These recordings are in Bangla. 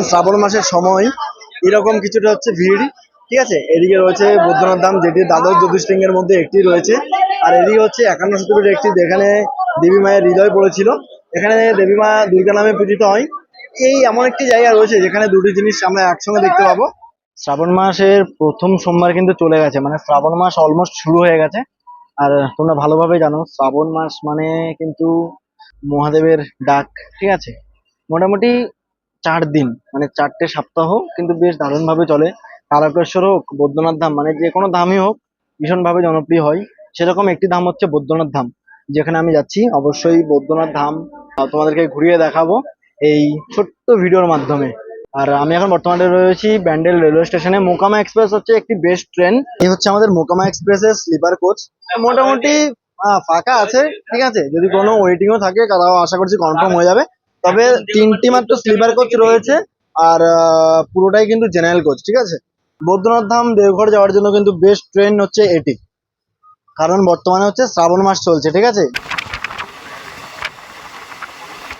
কারণ শ্রাবণ মাসের সময় এরকম কিছুটা হচ্ছে ভিড়। ঠিক আছে? এদিকে রয়েছে বৈদ্যনাথ ধাম, যেটি দ্বাদশ জ্যোতির্লিঙ্গের মধ্যে একটি রয়েছে। আর এদিকে হচ্ছে একান্ন শতপীঠ একটি যেখানে দেবী মায়ের হৃদয় পড়েছিল। এখানে দেবী মা দুর্গা নামে পূজিত হয়। এই এমন একটি জায়গা রয়েছে যেখানে দুটি জিনিস আমরা একসঙ্গে দেখতে পাবো। শ্রাবণ মাসের প্রথম সোমবার কিন্তু চলে গেছে মানে শ্রাবণ মাস অলমোস্ট শুরু হয়ে গেছে। আর তোমরা ভালোভাবে জানো, শ্রাবণ মাস মানে কিন্তু মহাদেবের ডাক, ঠিক আছে? মোটামুটি চার দিন মানে চারটে সপ্তাহ কিন্তু বেশ দারুণ ভাবে চলে। তারকেশ্বর হোক, বৈদ্যনাথ ধাম মানে যে কোনো ধামই হোক, ভীষণভাবে জনপ্রিয় হয়। সেরকম একটি ধাম হচ্ছে বৈদ্যনাথ ধাম, যেখানে আমি যাচ্ছি। অবশ্যই বৈদ্যনাথ ধাম তোমাদেরকে ঘুরিয়ে দেখাবো এই ছোট্ট ভিডিওর মাধ্যমে। আর আমি এখন বর্তমানে রয়েছি ব্যান্ডেল রেলওয়ে স্টেশনে। মোকামা এক্সপ্রেস হচ্ছে একটি বেস্ট ট্রেন। এই হচ্ছে আমাদের মোকামা এক্সপ্রেসের স্লিপার কোচ। মোটামুটি ফাঁকা আছে, ঠিক আছে? যদি কোনো ওয়েটিংও থাকে তারাও আশা করছি কনফার্ম হয়ে যাবে। তবে তিনটি মাত্র স্লিপার কোচ রয়েছে। আর আহ, পুরোটাই কিন্তু জেনারেল কোচ ঠিক আছে? বৈদ্যনাথ ধাম দেওঘর যাওয়ার জন্য কিন্তু বেস্ট ট্রেন হচ্ছে এটি। কারণ বর্তমানে হচ্ছে শ্রাবণ মাস চলছে ঠিক আছে?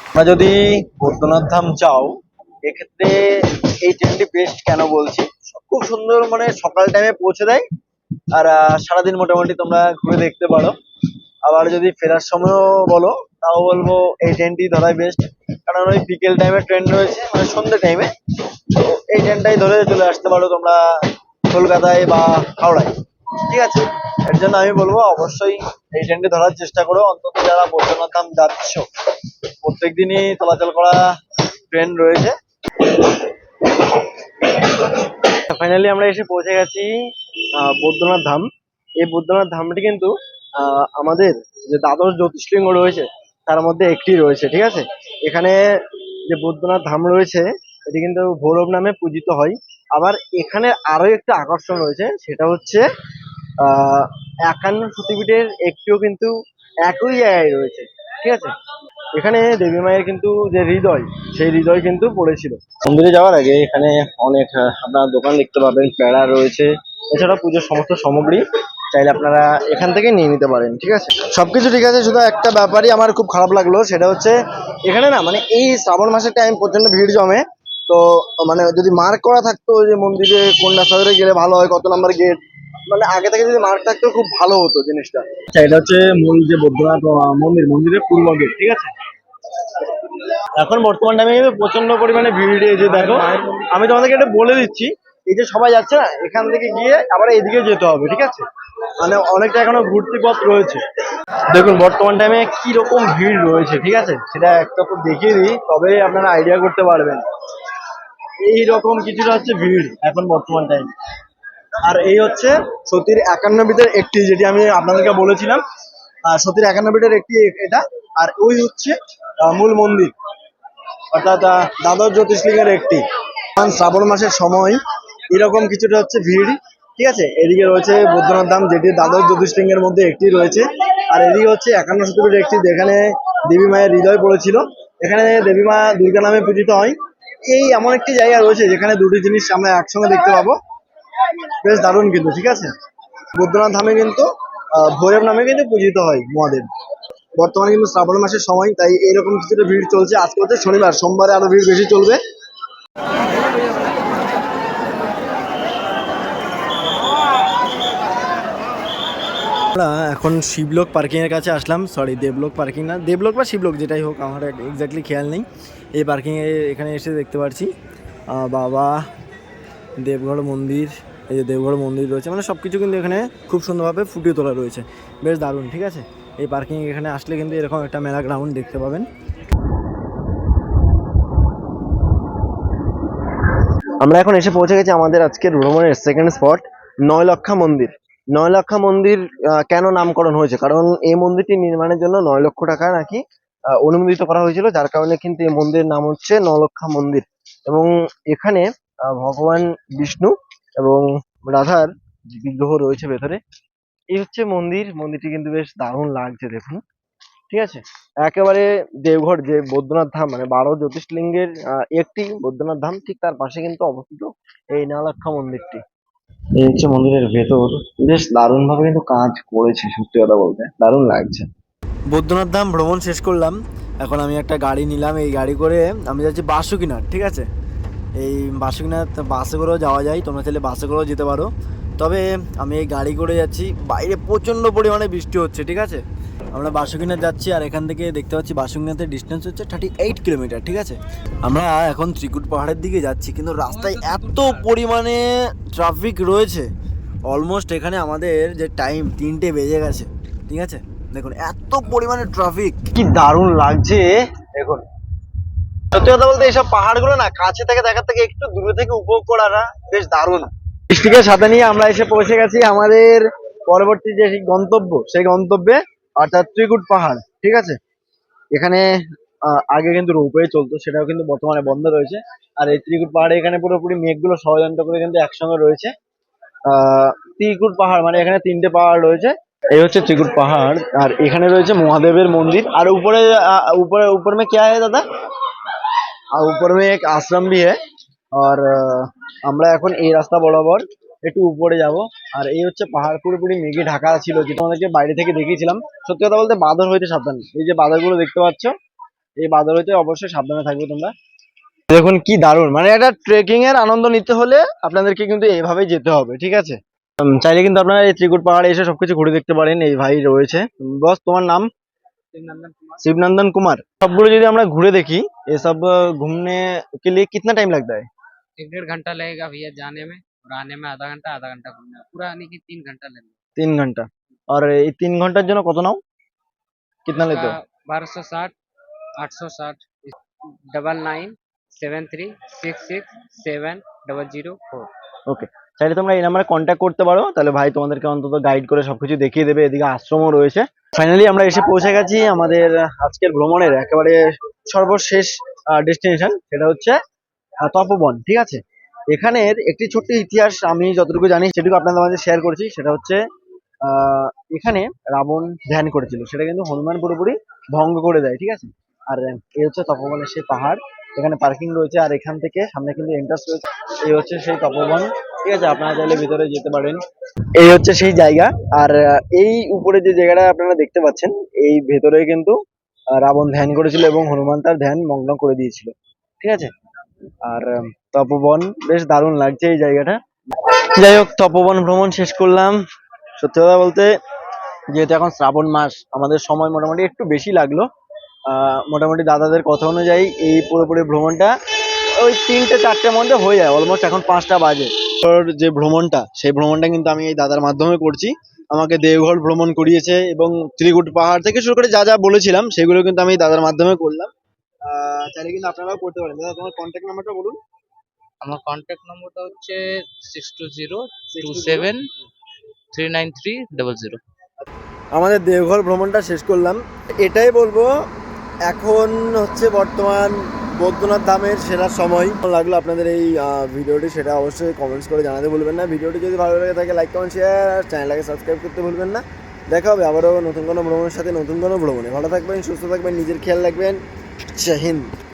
তোমরা যদি বৈদ্যনাথ ধাম যাও এক্ষেত্রে এই ট্রেনটি বেস্ট কেন বলছি? খুব সুন্দর মানে সকাল টাইমে পৌঁছে দেয়। আর সারাদিন মোটামুটি তোমরা ঘুরে দেখতে পারো। আবার যদি ফেরার সময়ও বলো তাও বলব এই ট্রেনটি ধরাই বেস্ট কারণ ওই বিকেল টাইমে ট্রেন রয়েছে মানে সন্ধ্যে টাইমে তো এই ট্রেনটাই ধরে চলে আসতে পারো তোমরা কলকাতায় বা হাওড়ায়। ঠিক আছে? এর জন্য আমি বলব, অবশ্যই এই ট্রেনটি ধরার চেষ্টা করো। অন্তত যারা বৈদ্যনাথ ধাম যাচ্ছ, প্রত্যেক দিনই চলাচল করা ট্রেন রয়েছে। ফাইনালি আমরা এসে পৌঁছে গেছি বৈদ্যনাথ ধাম এই বৈদ্যনাথ ধামটি কিন্তু আমাদের যে দ্বাদশ জ্যোতির্লিঙ্গ রয়েছে, তার মধ্যে একটি রয়েছে, ঠিক আছে? এখানে যে বৈদ্যনাথ ধাম রয়েছে, এটি কিন্তু ভৈরব নামে পূজিত হয়। আবার এখানে আরও একটা আকর্ষণ রয়েছে, সেটা হচ্ছে একান্ন সতীপীঠের একটিও কিন্তু একই জায়গায় রয়েছে, ঠিক আছে? এখানে দেবী মায়ের কিন্তু যে হৃদয়, সেই হৃদয় কিন্তু পড়েছিল। মন্দিরে যাওয়ার আগে এখানে অনেক আপনারা দোকান দেখতে পাবেন, প্যাড়া রয়েছে। এছাড়া পুজোর সমস্ত সামগ্রী চাইলে আপনারা এখান থেকে নিয়ে নিতে পারেন, ঠিক আছে? সবকিছু ঠিক আছে, শুধু একটা ব্যাপারই আমার খুব খারাপ লাগল, সেটা হচ্ছে এখানে না মানে এই শ্রাবণ মাসের টাইম প্রচণ্ড ভিড় জমে। তো মানে যদি মার্ক করা থাকতো যে মন্দিরে কোন রাস্তা গেলে ভালো হয়, কত নাম্বার গেট মানে আগে থেকে যদি মার্ক থাকতো খুব ভালো হতো জিনিসটা। আচ্ছা এটা হচ্ছে মূল যে মন্দির, মন্দিরের পূর্ব গেট ঠিক আছে? এখন বর্তমান টাইমে প্রচণ্ড পরিমাণে ভিড় যে দেখো, আমি তোমাদেরকে এটা বলে দিচ্ছি। এই যে সবাই যাচ্ছে না, এখান থেকে গিয়ে আবার এদিকে যেতে হবে, ঠিক আছে? মানে অনেকটা এখনও ঘুরতি পথ রয়েছে। দেখুন, বর্তমান টাইমে কি রকম ভিড় রয়েছে, ঠিক আছে? সেটা একটা তো দেখিয়ে দিই, তবে আপনারা আইডিয়া করতে পারবেন। এই রকম কিছুটা হচ্ছে ভিড় এখন বর্তমান টাইম আর এই হচ্ছে সতীর একান্ন বিটের একটি, যেটি আমি আপনাদেরকে বলেছিলাম। সতীর একান্ন বিটের একটি এটা, আর ওই হচ্ছে মূল মন্দির। অর্থাৎ দ্বাদশ জ্যোতির্লিঙ্গের একটি। শ্রাবণ মাসের সময় এরকম কিছুটা হচ্ছে ভিড়। ঠিক আছে? এদিকে রয়েছে বৈদ্যনাথ ধাম, যেটি দ্বাদশ জ্যোতির্লিঙ্গের মধ্যে একটি রয়েছে। আর এদিকে হচ্ছে একান্ন শতপীঠ একটি যেখানে দেবী মায়ের হৃদয় পড়েছিল। এখানে দেবী মা দুর্গা নামে পূজিত হয়। এই এমন একটি জায়গা রয়েছে যেখানে দুটি জিনিস আমরা একসঙ্গে দেখতে পাবো। বেশ দারুণ কিন্তু, ঠিক আছে? বৈদ্যনাথ ধামে কিন্তু ভৈরব নামে কিন্তু পূজিত হয় মহাদেব। বর্তমানে কিন্তু শ্রাবণ মাসের সময়, তাই এইরকম কিছুটা ভিড় চলছে। আজকে হচ্ছে শনিবার, সোমবারে আরও ভিড় বেশি চলবে। আমরা এখন শিবলোক পার্কিংয়ের কাছে আসলাম। সরি দেবলোক পার্কিং না, দেবলোক বা শিবলোক যেটাই হোক, আমার এক্স্যাক্টলি খেয়াল নেই। এই পার্কিংয়ে এখানে এসে দেখতে পাচ্ছি বাবা দেবগড় মন্দির, এই যে দেবগড় মন্দির রয়েছে মানে সব কিছু কিন্তু এখানে খুব সুন্দরভাবে ফুটিয়ে তোলা রয়েছে। বেশ দারুণ, ঠিক আছে? এই পার্কিং এখানে আসলে কিন্তু এরকম একটা মেলা গ্রাউন্ড দেখতে পাবেন। আমরা এখন এসে পৌঁছে গেছি আমাদের আজকের ভ্রমণের সেকেন্ড স্পট নয়লক্ষা মন্দির। নয়লক্ষা মন্দির কেন নামকরণ হয়েছে? কারণ এই মন্দিরটি নির্মাণের জন্য নয় লক্ষ টাকা নাকি অনুমোদিত করা হয়েছিল। যার কারণে কিন্তু এই মন্দিরের নাম হচ্ছে নলক্ষা মন্দির। এবং এখানে ভগবান বিষ্ণু এবং রাধার বিগ্রহ রয়েছে ভেতরে এই হচ্ছে মন্দির। মন্দিরটি কিন্তু বেশ দারুণ লাগছে দেখুন। ঠিক আছে? একেবারে দেওঘর যে বৈদ্যনাথ ধাম মানে বারো জ্যোতির্লিঙ্গের আহ, একটি বৈদ্যনাথ ধাম ঠিক তার পাশে কিন্তু অবস্থিত এই নলক্ষা মন্দিরটি। এই হচ্ছে মন্দিরের ভেতর। বেশ দারুণ ভাবে কিন্তু কাজ করেছে, সত্যি কথা বলতে। দারুণ লাগছে। বৈদ্যনাথ ধাম ভ্রমণ শেষ করলাম। এখন আমি একটা গাড়ি নিলাম। এই গাড়ি করে আমি যাচ্ছি বাসুকিনাথ, ঠিক আছে? এই বাসুকিনাথ বাসে করেও যাওয়া যায়। তোমরা চাইলে বাসে করেও যেতে পারো। তবে আমি এই গাড়ি করে যাচ্ছি। বাইরে প্রচণ্ড পরিমাণে বৃষ্টি হচ্ছে, ঠিক আছে? আমরা বাসুকিনাথ যাচ্ছি আর এখান থেকে দেখতে পাচ্ছি বাসুকিনাথের ডিস্টেন্স হচ্ছে থার্টি এইট কিলোমিটার ঠিক আছে? আমরা এখন ত্রিকুট পাহাড়ের দিকে যাচ্ছি কিন্তু রাস্তায় এত পরিমাণে ট্রাফিক রয়েছে অলমোস্ট এখানে আমাদের যে টাইম তিনটে বেজে গেছে ঠিক আছে? দেখুন এত পরিমাণে ট্রাফিক কি দারুণ লাগছে দেখুন। সত্যি কথা বলতে এইসব পাহাড়গুলো না কাছে থেকে দেখার থেকে একটু দূরে থেকে উপভোগ করাটা বেশ দারুণ। বৃষ্টিকে সাথে নিয়ে আমরা এসে পৌঁছে গেছি আমাদের পরবর্তী যে সেই গন্তব্য সেই গন্তব্যে অর্থাৎ ত্রিকুট পাহাড় ঠিক আছে এখানে আহ, আগে কিন্তু রোপওয়ে চলতো সেটাও কিন্তু বর্তমানে বন্ধ রয়েছে আর এই ত্রিকুট পাহাড়ে এখানে পুরোপুরি মেঘগুলো ষড়যন্ত্র করে কিন্তু একসঙ্গে রয়েছে আহ ত্রিকুট পাহাড় মানে এখানে তিনটে পাহাড় রয়েছে এই হচ্ছে ত্রিকুট পাহাড় আর এখানে রয়েছে মহাদেবের মন্দির আর উপরে আ- ऊपर ऊपर में क्या है दादा আর ऊपर में एक आश्रम भी है আর আহ, আমরা এখন এই রাস্তা বরাবর একটু উপরে যাব। আর এই হচ্ছে পাহাড় পুরোপুরি মেঘে ঢাকা ছিল, যেটা আমাদেরকে বাইরে থেকে দেখিয়েছিলাম। সত্যি কথা বলতে বাদর হইতে সাবধান। এই যে বাদরগুলো দেখতে পাচ্ছ, এই বাদর হইতে অবশ্যই সাবধানে থাকবে তোমরা। দেখুন কি দারুণ। মানে একটা ট্রেকিং এর আনন্দ নিতে হলে আপনাদেরকে কিন্তু এইভাবেই যেতে হবে, ঠিক আছে? চাইলে কিন্তু আপনারা এই ত্রিকুট পাহাড়ে এসে সবকিছু ঘুরে দেখতে পারেন, এই ভাই রয়েছে। বস, তোমার নাম? শিবনন্দন কুমার। সবগুলো যদি আমরা ঘুরে দেখি, এসব ঘুমনে घूमने के लिए कितना टाइम ঘণ্টা है ভাইয়া डेढ़ घंटा और आने में आधा घंटा आधा घंटा घूमने में पूरा आने की तीन घंटा लगेगा তিন ঘন্টা আর এই তিন ঘন্টার জন্য কত নাও कितना लेते हो बारह सौ साठ आठ सौ साठ double nine seven three six six seven double zero four okay চাইলে তোমরা এই নাম্বারে কন্ট্যাক্ট করতে পারো তাহলে ভাই তোমাদেরকে অন্তত গাইড করে সবকিছু দেখিয়ে দেবে এদিকে আশ্রমও রয়েছে ফাইনালি আমরা এসে পৌঁছে গেছি আমাদের আজকের ভ্রমণের একেবারে সর্বশেষ ডেস্টিনেশন সেটা হচ্ছে আহ, তপবন ঠিক আছে এখানের একটি ছোট্ট ইতিহাস আমি যতটুকু জানি, সেটুকু আপনাদের মাঝে শেয়ার করছি। সেটা হচ্ছে এখানে রাবণ ধ্যান করেছিল। সেটা কিন্তু হনুমান পুরোপুরি ভঙ্গ করে দেয়, ঠিক আছে? আর এই হচ্ছে তপবনের সেই পাহাড়। এখানে পার্কিং রয়েছে আর এখান থেকে সামনে কিন্তু এন্ট্রান্স রয়েছে। এই হচ্ছে সেই তপবন, ঠিক আছে? আপনারা চাইলে ভিতরে যেতে পারেন। এই হচ্ছে সেই জায়গা। আর এই উপরে যে জায়গাটা আপনারা দেখতে পাচ্ছেন, এই ভেতরে কিন্তু রাবণ ধ্যান করেছিল এবং হনুমান তার ধ্যান মগ্ন করে দিয়েছিল। ঠিক আছে? আর তপবন, বেশ দারুণ লাগছে এই জায়গাটা। যাই হোক, তপবন ভ্রমণ শেষ করলাম। সত্যি কথা বলতে, যেহেতু এখন শ্রাবণ মাস, আমাদের সময় মোটামুটি একটু বেশি লাগল। মোটামুটি দাদাদের কথা অনুযায়ী এই পুরোপুরি ভ্রমণটা ওই তিনটে চারটের মধ্যে হয়ে যায় অলমোস্ট এখন পাঁচটা বাজে। তোর যে ভ্রমণটা, সেই ভ্রমণটা কিন্তু আমি এই দাদার মাধ্যমে করছি। আমাকে দেওঘর ভ্রমণ করিয়েছে এবং ত্রিকুট পাহাড় থেকে শুরু করে যা যা বলেছিলাম, সেগুলো কিন্তু আমি দাদার মাধ্যমে করলাম। চাইলে কিন্তু আপনারাও করতে পারেন। দাদা তোমার কন্ট্যাক্ট নাম্বারটা বলুন। আমার কন্ট্যাক্ট নম্বরটা হচ্ছে six two zero two seven three nine three double zero আমাদের দেওঘর ভ্রমণটা শেষ করলাম। এটাই বলব এখন হচ্ছে বর্তমান বৈদ্যনাথ ধামের সেরা সময়। লাগল আপনাদের এই ভিডিওটি সেটা অবশ্যই কমেন্টস করে জানাতে ভুলবেন না। ভিডিওটি যদি ভালো লাগে থাকে লাইক কমেন্ট শেয়ার আর চ্যানেলটাকে সাবস্ক্রাইব করতে ভুলবেন না। দেখা হবে আবারও নতুন কোনো ভ্রমণের সাথে নতুন কোনো ভ্রমণে। ভালো থাকবেন সুস্থ থাকবেন নিজের খেয়াল রাখবেন। জয় হিন্দ